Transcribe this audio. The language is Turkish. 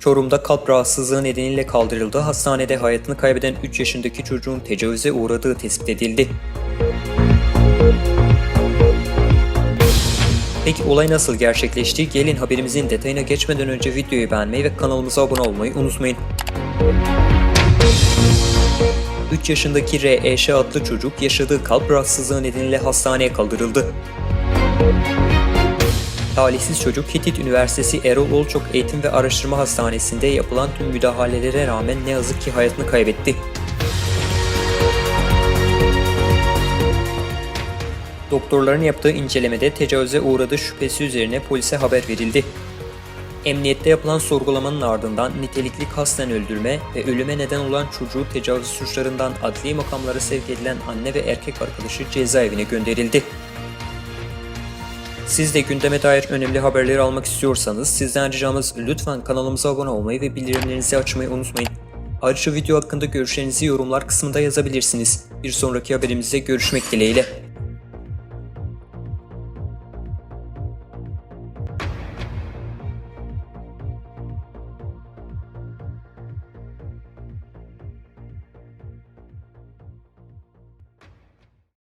Çorum'da kalp rahatsızlığı nedeniyle kaldırıldı. Hastanede hayatını kaybeden 3 yaşındaki çocuğun tecavüze uğradığı tespit edildi. Peki olay nasıl gerçekleşti? Gelin haberimizin detayına geçmeden önce videoyu beğenmeyi ve kanalımıza abone olmayı unutmayın. 3 yaşındaki R.E.Ş. adlı çocuk yaşadığı kalp rahatsızlığı nedeniyle hastaneye kaldırıldı. Talihsiz çocuk Hitit Üniversitesi Erol Olçok Eğitim ve Araştırma Hastanesi'nde yapılan tüm müdahalelere rağmen ne yazık ki hayatını kaybetti. Doktorların yaptığı incelemede tecavüze uğradığı şüphesi üzerine polise haber verildi. Emniyette yapılan sorgulamanın ardından nitelikli kasten öldürme ve ölüme neden olan çocuğu tecavüz suçlarından adli makamlara sevk edilen anne ve erkek arkadaşı cezaevine gönderildi. Siz de gündeme dair önemli haberleri almak istiyorsanız sizden ricamız lütfen kanalımıza abone olmayı ve bildirimlerinizi açmayı unutmayın. Ayrıca video hakkında görüşlerinizi yorumlar kısmında yazabilirsiniz. Bir sonraki haberimizde görüşmek dileğiyle.